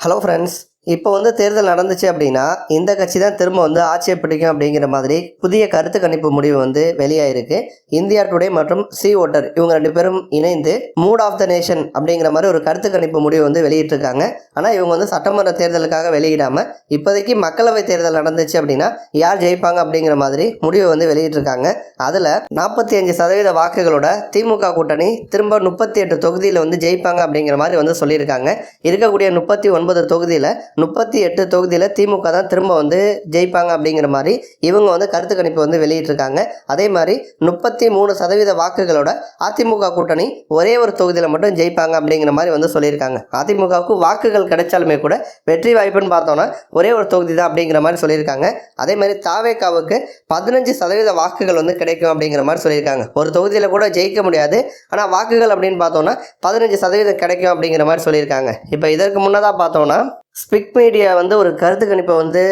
Hello friends இப்போ வந்து தேர்தல் நடந்துச்சு அப்படின்னா இந்த கட்சி தான் திரும்ப வந்து ஆட்சியை பிடிக்கும் அப்படிங்கிற மாதிரி புதிய கருத்து கணிப்பு முடிவு வந்து வெளியாயிருக்கு. இந்தியா டுடே மற்றும் சி ஓட்டர் இவங்க ரெண்டு பேரும் இணைந்து மூட் ஆஃப் த நேஷன் அப்படிங்கிற மாதிரி ஒரு கருத்து கணிப்பு முடிவு வந்து வெளியிட்டிருக்காங்க. ஆனால் இவங்க வந்து சட்டமன்ற தேர்தலுக்காக வெளியிடாமல் இப்போதைக்கு மக்களவை தேர்தல் நடந்துச்சு அப்படின்னா யார் ஜெயிப்பாங்க அப்படிங்கிற மாதிரி முடிவு வந்து வெளியிட்டிருக்காங்க. அதில் நாற்பத்தி அஞ்சு சதவீத வாக்குகளோட திமுக கூட்டணி திரும்ப முப்பத்தி எட்டு தொகுதியில் வந்து ஜெயிப்பாங்க அப்படிங்கிற மாதிரி வந்து சொல்லியிருக்காங்க. இருக்கக்கூடிய முப்பத்தி ஒன்பது தொகுதியில் முப்பத்தி எட்டு தொகுதியில் திமுக தான் திரும்ப வந்து ஜெயிப்பாங்க அப்படிங்கிற மாதிரி இவங்க வந்து கருத்து கணிப்பு வந்து வெளியிட்டிருக்காங்க. அதே மாதிரி முப்பத்தி மூணு சதவீத வாக்குகளோட அதிமுக கூட்டணி ஒரே ஒரு தொகுதியில் மட்டும் ஜெயிப்பாங்க அப்படிங்கிற மாதிரி வந்து சொல்லியிருக்காங்க. அதிமுகவுக்கு வாக்குகள் கிடைச்சாலுமே கூட வெற்றி வாய்ப்புன்னு பார்த்தோன்னா ஒரே ஒரு தொகுதி தான் அப்படிங்கிற மாதிரி சொல்லியிருக்காங்க. அதே மாதிரி தாவேக்காவுக்கு பதினஞ்சு சதவீத வாக்குகள் வந்து கிடைக்கும் அப்படிங்கிற மாதிரி சொல்லியிருக்காங்க. ஒரு தொகுதியில் கூட ஜெயிக்க முடியாது. ஆனால் வாக்குகள் அப்படின்னு பார்த்தோன்னா பதினஞ்சு சதவீதம் கிடைக்கும் அப்படிங்கிற மாதிரி சொல்லியிருக்காங்க. இப்போ இதற்கு முன்னதாக பார்த்தோன்னா ஸ்பிக் மீடியா வந்து ஒரு கருத்து கணிப்பை வந்து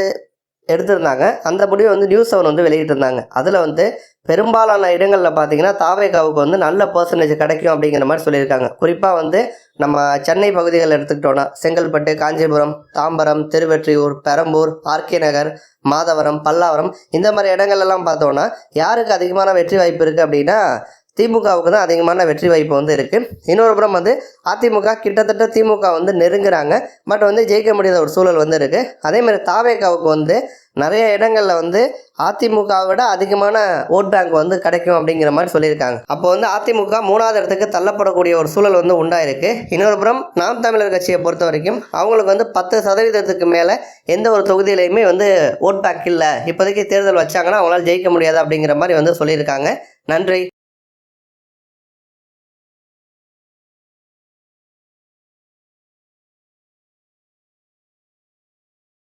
எடுத்திருந்தாங்க. அந்த முடிவை வந்து நியூஸ் செவன் வந்து வெளியிட்டிருந்தாங்க. அதில் வந்து பெரும்பாலான இடங்களில் பார்த்தீங்கன்னா தாவேகாவுக்கு வந்து நல்ல பர்சன்டேஜ் கிடைக்கும் அப்படிங்கிற மாதிரி சொல்லியிருக்காங்க. குறிப்பாக வந்து நம்ம சென்னை பகுதிகள் எடுத்துக்கிட்டோன்னா செங்கல்பட்டு காஞ்சிபுரம் தாம்பரம் திருவெற்றியூர் பெரம்பூர் ஆர்கே நகர் மாதவரம் பல்லாவரம் இந்த மாதிரி இடங்கள்லாம் பார்த்தோன்னா யாருக்கு அதிகமான வெற்றி வாய்ப்பு இருக்குது அப்படின்னா திமுகவுக்கு தான் அதிகமான வெற்றி வாய்ப்பு வந்து இருக்குது இன்னொரு புறம் வந்து அதிமுக கிட்டத்தட்ட திமுக வந்து நெருங்குறாங்க. பட் வந்து ஜெயிக்க முடியாத ஒரு சூழல் வந்து இருக்குது அதே மாதிரி தாவேகாவுக்கு வந்து நிறைய இடங்களில் வந்து அதிமுகவை விட அதிகமான ஓட் பேங்க் வந்து கிடைக்கும் அப்படிங்கிற மாதிரி சொல்லியிருக்காங்க. அப்போ வந்து அதிமுக மூணாவது இடத்துக்கு தள்ளப்படக்கூடிய ஒரு சூழல் வந்து உண்டாயிருக்கு. இன்னொரு புறம் நாம் தமிழர் கட்சியை பொறுத்த வரைக்கும் அவங்களுக்கு வந்து பத்து சதவீதத்துக்கு மேலே எந்த ஒரு தொகுதியிலையுமே வந்து ஓட் பேங்க் இல்லை. இப்போதைக்கு தேர்தல் வச்சாங்கன்னா அவங்களால ஜெயிக்க முடியாது அப்படிங்கிற மாதிரி வந்து சொல்லியிருக்காங்க. நன்றி.